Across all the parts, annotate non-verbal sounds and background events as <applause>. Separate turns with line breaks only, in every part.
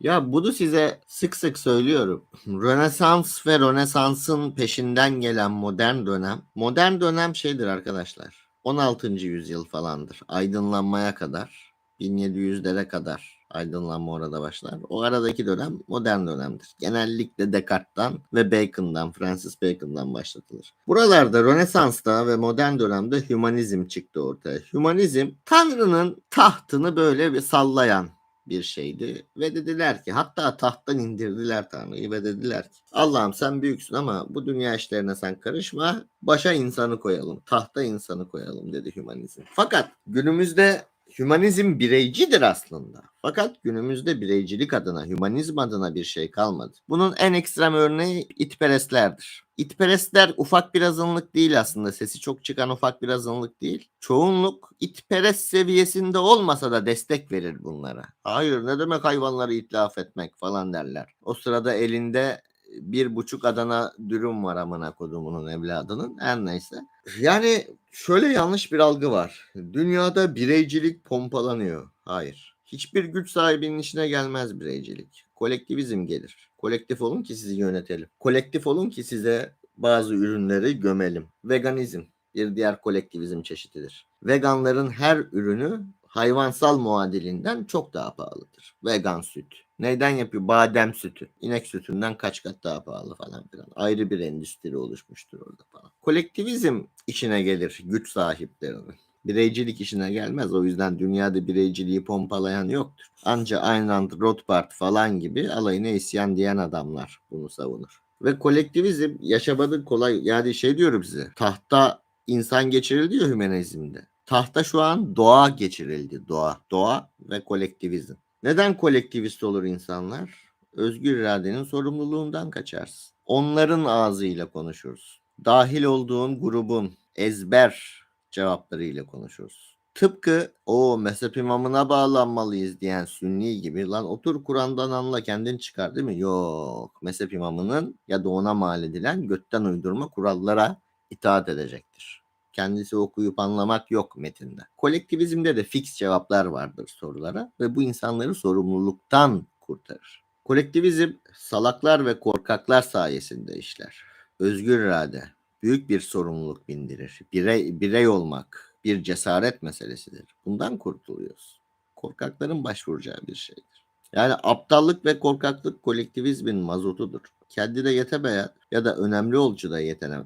Ya bunu size sık sık söylüyorum. Rönesans ve Rönesans'ın peşinden gelen modern dönem. Modern dönem şeydir arkadaşlar. 16. yüzyıl falandır. Aydınlanmaya kadar. 1700'lere kadar aydınlanma orada başlar. O aradaki dönem modern dönemdir. Genellikle Descartes'tan ve Bacon'dan, Francis Bacon'dan başlatılır. Buralarda Rönesans'ta ve modern dönemde hümanizm çıktı ortaya. Hümanizm Tanrı'nın tahtını böyle bir sallayan bir şeydi ve dediler ki hatta tahttan indirdiler Tanrı'yı ve dediler ki Allah'ım sen büyüksün ama bu dünya işlerine sen karışma başa insanı koyalım tahta insanı koyalım dedi hümanizm. Fakat günümüzde hümanizm bireycidir aslında. Fakat günümüzde bireycilik adına, hümanizm adına bir şey kalmadı. Bunun en ekstrem örneği itperestlerdir. İtperestler ufak bir azınlık değil aslında. Sesi çok çıkan ufak bir azınlık değil. Çoğunluk itperest seviyesinde olmasa da destek verir bunlara. Hayır ne demek hayvanları itlaf etmek falan derler. O sırada elinde bir buçuk Adana dürüm var amına kodumunun evladının. Her neyse. Yani şöyle yanlış bir algı var. Dünyada bireycilik pompalanıyor. Hayır. Hiçbir güç sahibinin işine gelmez bireycilik. Kolektivizm gelir. Kolektif olun ki sizi yönetelim. Kolektif olun ki size bazı ürünleri gömelim. Veganizm bir diğer kolektivizm çeşididir. Veganların her ürünü hayvansal muadilinden çok daha pahalıdır. Vegan süt. Neyden yapıyor? Badem sütü. İnek sütünden kaç kat daha pahalı falan filan. Ayrı bir endüstri oluşmuştur orada falan. Kolektivizm işine gelir güç sahiplerinin. Bireycilik işine gelmez. O yüzden dünyada bireyciliği pompalayan yoktur. Anca Ayn Rothbard falan gibi alayına isyan diyen adamlar bunu savunur. Ve kolektivizm yaşamanın kolay yani şey diyorum size tahta insan geçirildi ya hümanizmde. Tahta şu an doğa geçirildi. Doğa. Doğa ve kolektivizm. Neden kolektivist olur insanlar? Özgür iradenin sorumluluğundan kaçarsın. Onların ağzıyla konuşuruz. Dahil olduğun grubun ezber cevaplarıyla konuşuruz. Tıpkı o mezhep imamına bağlanmalıyız diyen sünni gibi lan otur Kur'an'dan anla kendin çıkar değil mi? Yok. Mezhep imamının ya da ona mal edilen götten uydurma kurallara itaat edecektir. Kendisi okuyup anlamak yok metinde. Kolektivizmde de fix cevaplar vardır sorulara ve bu insanları sorumluluktan kurtarır. Kolektivizm salaklar ve korkaklar sayesinde işler. Özgür irade büyük bir sorumluluk bindirir. Birey, birey olmak bir cesaret meselesidir. Bundan kurtuluyoruz. Korkakların başvuracağı bir şeydir. Yani aptallık ve korkaklık kolektivizmin mazotudur. Kendi de yetemeyen ya da önemli ölçüde yetene,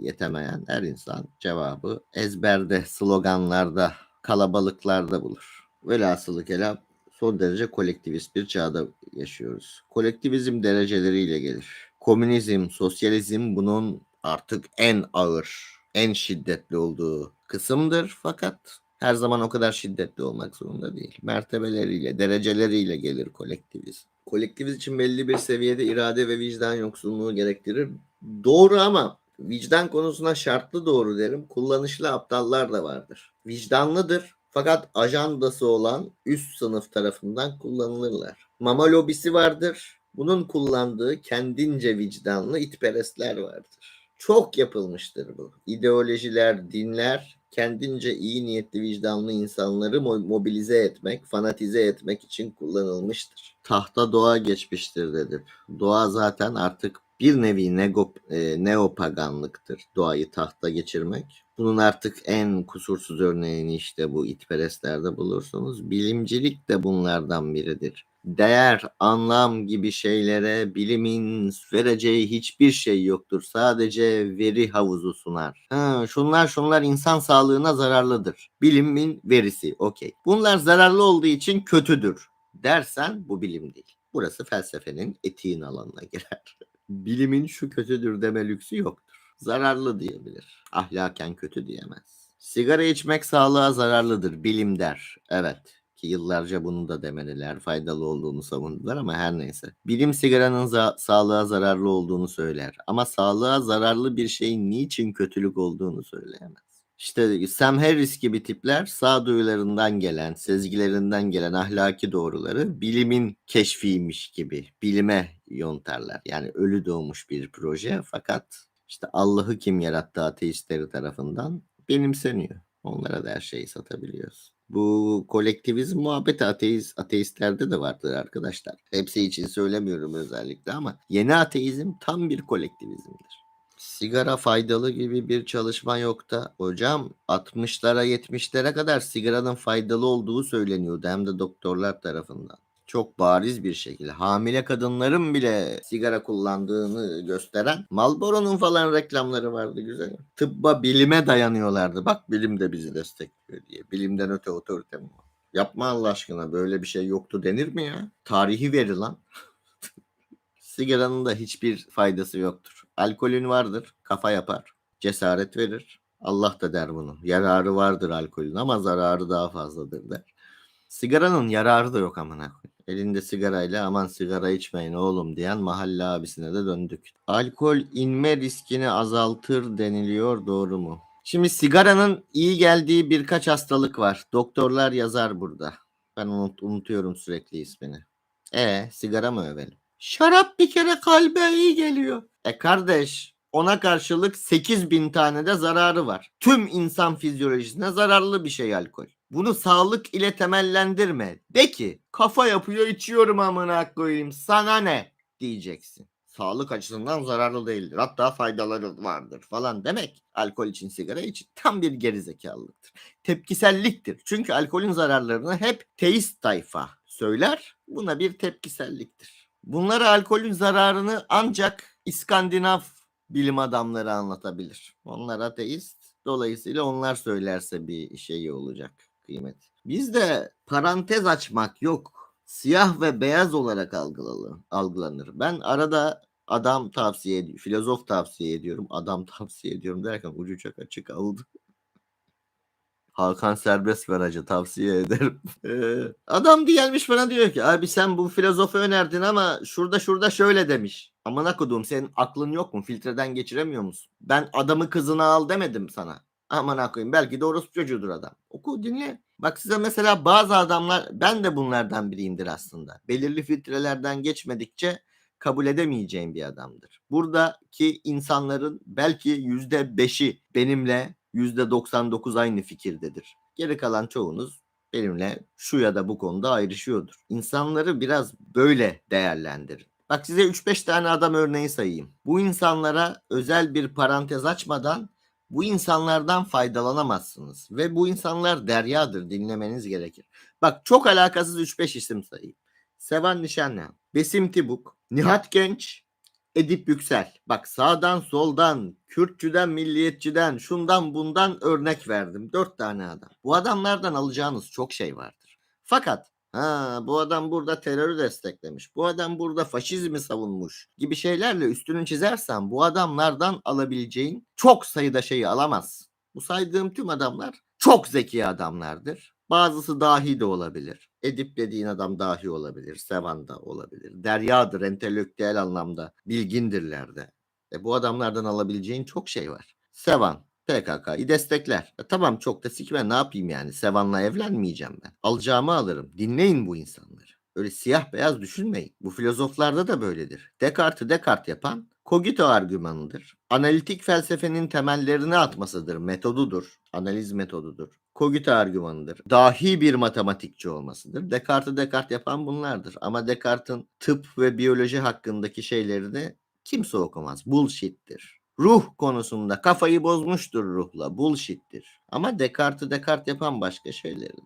yetemeyen her insan cevabı ezberde, sloganlarda, kalabalıklarda bulur. Velhasılı kelam son derece kolektivist bir çağda yaşıyoruz. Kolektivizm dereceleriyle gelir. Komünizm, sosyalizm bunun artık en ağır, en şiddetli olduğu kısımdır. Fakat her zaman o kadar şiddetli olmak zorunda değil. Mertebeleriyle, dereceleriyle gelir kolektivizm. Kolektivizm için belli bir seviyede irade ve vicdan yoksunluğu gerektirir. Doğru ama vicdan konusuna şartlı doğru derim. Kullanışlı aptallar da vardır. Vicdanlıdır fakat ajandası olan üst sınıf tarafından kullanılırlar. Mama lobisi vardır. Bunun kullandığı kendince vicdanlı itperestler vardır. Çok yapılmıştır bu. İdeolojiler, dinler kendince iyi niyetli vicdanlı insanları mobilize etmek, fanatize etmek için kullanılmıştır. Tahta doğa geçmiştir dedim. Doğa zaten artık bir nevi nego, e, neopaganlıktır doğayı tahta geçirmek. Bunun artık en kusursuz örneğini işte bu itperestlerde bulursunuz. Bilimcilik de bunlardan biridir değer, anlam gibi şeylere bilimin vereceği hiçbir şey yoktur. Sadece veri havuzu sunar. Ha, şunlar şunlar insan sağlığına zararlıdır. Bilimin verisi. Okey. Bunlar zararlı olduğu için kötüdür dersen bu bilim değil. Burası felsefenin etiğin alanına <laughs> girer. Bilimin şu kötüdür deme lüksü yoktur. Zararlı diyebilir. Ahlaken kötü diyemez. Sigara içmek sağlığa zararlıdır bilim der. Evet ki yıllarca bunu da demediler. Faydalı olduğunu savundular ama her neyse. Bilim sigaranın za- sağlığa zararlı olduğunu söyler. Ama sağlığa zararlı bir şeyin niçin kötülük olduğunu söyleyemez. İşte Sam Harris gibi tipler sağduyularından gelen, sezgilerinden gelen ahlaki doğruları bilimin keşfiymiş gibi bilime yontarlar. Yani ölü doğmuş bir proje fakat işte Allah'ı kim yarattı ateistleri tarafından benimseniyor. Onlara da her şeyi satabiliyoruz. Bu kolektivizm muhabbeti ateist, ateistlerde de vardır arkadaşlar. Hepsi için söylemiyorum özellikle ama yeni ateizm tam bir kolektivizmdir. Sigara faydalı gibi bir çalışma yok da hocam 60'lara 70'lere kadar sigaranın faydalı olduğu söyleniyordu hem de doktorlar tarafından. Çok bariz bir şekilde hamile kadınların bile sigara kullandığını gösteren Marlboro'nun falan reklamları vardı güzel. Tıbba bilime dayanıyorlardı. Bak bilim de bizi destekliyor diye. Bilimden öte otorite mi var? Yapma Allah aşkına böyle bir şey yoktu denir mi ya? Tarihi veri lan. <laughs> Sigaranın da hiçbir faydası yoktur. Alkolün vardır, kafa yapar, cesaret verir. Allah da der bunu. Yararı vardır alkolün ama zararı daha fazladır der. Sigaranın yararı da yok amına. Elinde sigarayla aman sigara içmeyin oğlum diyen mahalle abisine de döndük. Alkol inme riskini azaltır deniliyor doğru mu? Şimdi sigaranın iyi geldiği birkaç hastalık var. Doktorlar yazar burada. Ben unut, unutuyorum sürekli ismini. E sigara mı övelim? Şarap bir kere kalbe iyi geliyor. E kardeş ona karşılık 8 bin tane de zararı var. Tüm insan fizyolojisine zararlı bir şey alkol. Bunu sağlık ile temellendirme. De ki kafa yapıyor içiyorum amına koyayım sana ne diyeceksin. Sağlık açısından zararlı değildir. Hatta faydaları vardır falan demek. Alkol için sigara için tam bir gerizekalılıktır. Tepkiselliktir. Çünkü alkolün zararlarını hep teist tayfa söyler. Buna bir tepkiselliktir. Bunları alkolün zararını ancak İskandinav bilim adamları anlatabilir. Onlar ateist. Dolayısıyla onlar söylerse bir şey olacak kıymet. Bizde parantez açmak yok. Siyah ve beyaz olarak algılanır. algılanır. Ben arada adam tavsiye ediyorum. Filozof tavsiye ediyorum. Adam <laughs> tavsiye ediyorum derken ucu çok açık aldı. Hakan serbest ver hacı tavsiye ederim. <laughs> Ee, adam gelmiş bana diyor ki abi sen bu filozofu önerdin ama şurada şurada şöyle demiş. Amına kodum senin aklın yok mu? Filtreden geçiremiyor musun? Ben adamı kızını al demedim sana. Aman koyayım belki de orospu çocuğudur adam. Oku dinle. Bak size mesela bazı adamlar ben de bunlardan biriyimdir aslında. Belirli filtrelerden geçmedikçe kabul edemeyeceğim bir adamdır. Buradaki insanların belki yüzde beşi benimle yüzde 99 aynı fikirdedir. Geri kalan çoğunuz benimle şu ya da bu konuda ayrışıyordur. İnsanları biraz böyle değerlendirin. Bak size 3-5 tane adam örneği sayayım. Bu insanlara özel bir parantez açmadan bu insanlardan faydalanamazsınız. Ve bu insanlar deryadır dinlemeniz gerekir. Bak çok alakasız 3-5 isim sayayım. Sevan Nişanyan, Besim Tibuk, Nihat Genç, Edip Yüksel. Bak sağdan soldan, Kürtçüden, milliyetçiden, şundan bundan örnek verdim. Dört tane adam. Bu adamlardan alacağınız çok şey vardır. Fakat ha bu adam burada terörü desteklemiş. Bu adam burada faşizmi savunmuş gibi şeylerle üstünü çizersen bu adamlardan alabileceğin çok sayıda şeyi alamaz. Bu saydığım tüm adamlar çok zeki adamlardır. Bazısı dahi de olabilir. Edip dediğin adam dahi olabilir. Sevan da olabilir. Deryadır entelektüel anlamda. Bilgindirler de. E bu adamlardan alabileceğin çok şey var. Sevan, PKK'yı destekler. E tamam çok da sikme ne yapayım yani. Sevan'la evlenmeyeceğim ben. Alacağımı alırım. Dinleyin bu insanları. Öyle siyah beyaz düşünmeyin. Bu filozoflarda da böyledir. Descartes'i Descartes yapan kogito argümanıdır. Analitik felsefenin temellerini atmasıdır, metodudur. Analiz metodudur. Kogito argümanıdır. Dahi bir matematikçi olmasıdır. Descartes'i Descartes yapan bunlardır. Ama Descartes'in tıp ve biyoloji hakkındaki şeylerini kimse okumaz. Bullshit'tir. Ruh konusunda kafayı bozmuştur ruhla. Bullshit'tir. Ama Descartes'i Descartes yapan başka şeyleridir.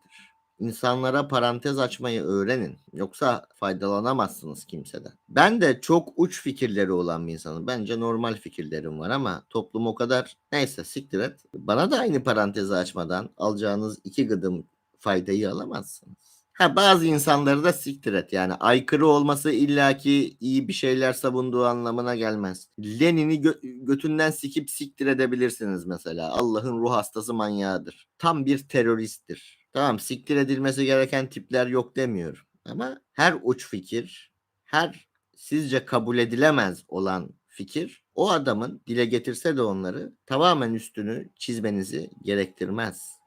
İnsanlara parantez açmayı öğrenin. Yoksa faydalanamazsınız kimseden. Ben de çok uç fikirleri olan bir insanım. Bence normal fikirlerim var ama toplum o kadar neyse siktir et. Bana da aynı parantezi açmadan alacağınız iki gıdım faydayı alamazsınız. Ha bazı insanları da siktir et. Yani aykırı olması illaki iyi bir şeyler savunduğu anlamına gelmez. Lenin'i gö- götünden sikip siktir edebilirsiniz mesela. Allah'ın ruh hastası manyağıdır. Tam bir teröristtir. Tamam siktir edilmesi gereken tipler yok demiyorum. Ama her uç fikir, her sizce kabul edilemez olan fikir o adamın dile getirse de onları tamamen üstünü çizmenizi gerektirmez.